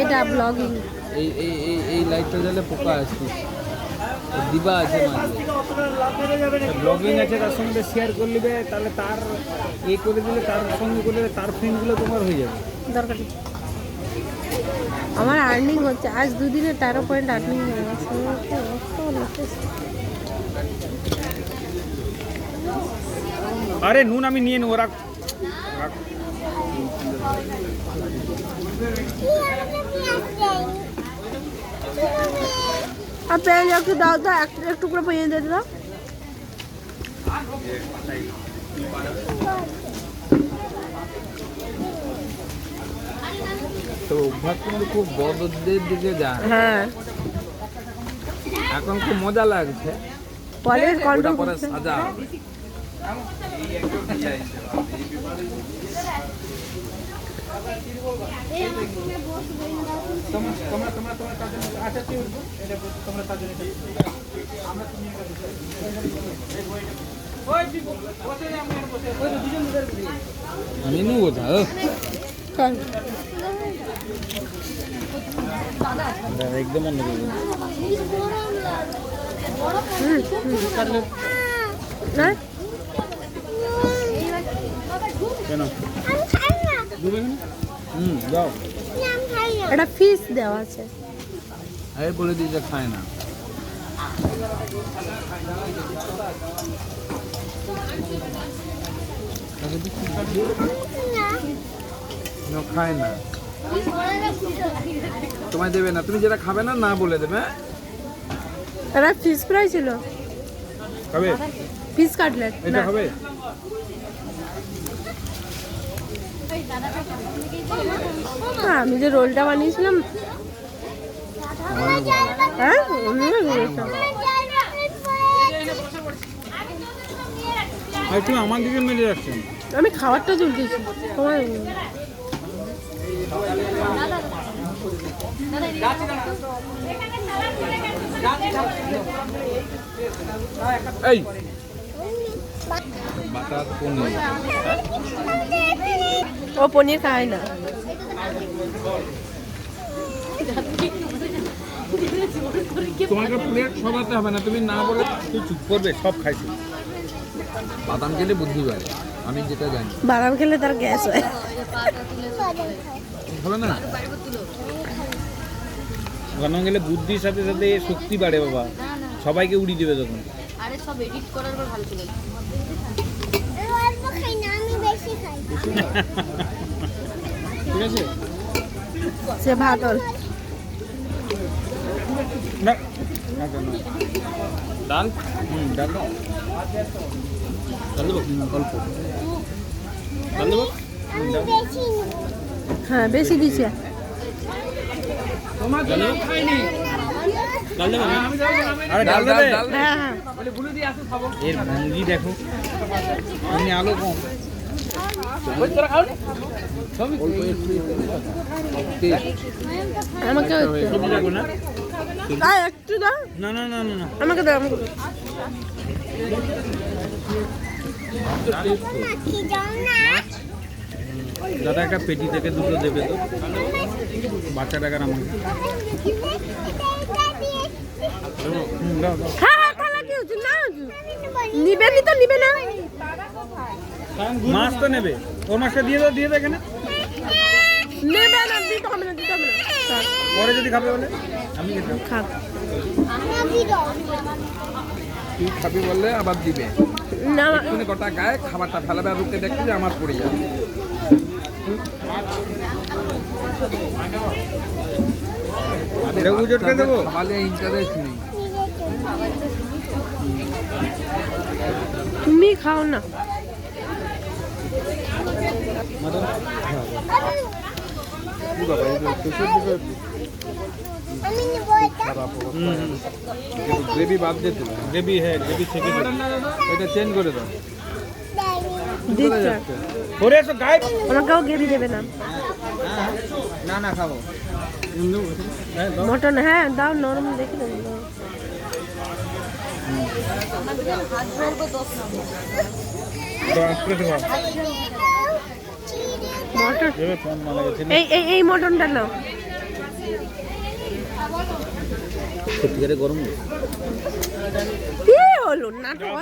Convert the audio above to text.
এটা ব্লগিং এই এই এই এই লাইটটা জ্বালে পোকা আসছে দিবা আছে ব্লগিং আছে তার সঙ্গে শেয়ার করে নেবে তাহলে তার এ করে দিলে তার সঙ্গে করে তার ফ্রেন্ডগুলো তোমার হয়ে যাবে। দরকার আমার আর্নিং হচ্ছে আজ দুদিনে তেরো পয়েন্ট আর্নিং হয়ে। আরে নুন আমি নিয়ে নেব রাখ। রাখ। আর পেঁয়াজ একটু দাও তো একটু একটু করে পেঁয়াজ দিয়ে দাও। তো অভ্যাস কিন্তু খুব বড়দের দিকে যায়। হ্যাঁ। এখন খুব মজা লাগছে। পরে কন্ট্রোল সাজা হবে মেনু কোথা ও চল। দাদা, একদম অন্য কিছু। হুম, হুম, চলো। না কেন দেবে কেন? হুম যাও। এটা ফিস দেওয়া আছে। বলে খায় না। না, খায় না। তোমায় দেবে না তুমি যেটা খাবে না না বলে দেবে হ্যাঁ? এটা ফিস ফ্রাই ছিল। খাবে? ফিস কাটলেট এটা হ্যাঁ, আমি যে রোলটা বানিয়েছিলাম। হ্যাঁ বলেছিলাম। আমার দিকে আমি খাবারটা চলতেছি তোমার এই বাটার পনির। ও পনির খায় না। তোমাকে প্লেট সরাতে হবে না তুমি না বলে তুই চুপ করবে সব খাইছি। বাদাম খেলে বুদ্ধি বাড়ে আমি যেটা জানি। বাদাম খেলে তার গ্যাস হয়। হবে না? বানানো গেলে বুদ্ধির সাথে সাথে শক্তি বাড়ে বাবা। সবাইকে উড়িয়ে দেবে তখন। আরে সব এডিট করার পর ভালো চলে যাবে। অল্প খাই না আমি বেশি খাই ঠিক আছে সে না না। ডাল? হুম ডাল ডাল দেবো? অল্প। ডাল দেবো? হ্যাঁ বেশি দিছে। ডাল দেবো আরে হ্যাঁ হ্যাঁ। এর ভঙ্গি দেখো এমনি আলো কম। আমাকে একটু দাও না না না না। আমাকে দাও আমাকে দাদা একটা পেটি থেকে দুটো দেবে তো। বাচ্চা টাকার আমাকে হ্যাঁ হ্যাঁ নিবে নি তো নিবে না। মাছ তো নেবে। ওর মাছটা দিয়ে দাও দিয়ে দাও এখানে। নেবে না দিতে হবে না দিতে হবে না। পরে যদি খাবে বলে? আমি দাও তুই খাবি বললে আবার দিবে। না। তুমি কটা গায়ে খাবারটা ফেলাবে আর রুখে দেখতে যে আমার পড়ে যাবে। ইন্টারেস্ট নেই। তুমি খাও না। গ্রেভি বাদ দে তুমি গ্রেভি হ্যাঁ গ্রেভি থেকে এটা চেঞ্জ করে দাও দিচ্ছে পরে এসো গায়ে আমাকেও গেরি দেবে না না না খাব হ্যাঁ দাও। মটন হ্যাঁ দাও নরম দেখে দেবো দাও। হাত ধরবো দশ গেছে এই এই এই মটনটা নাও। সত্যিকারে গরম হলো নাটক।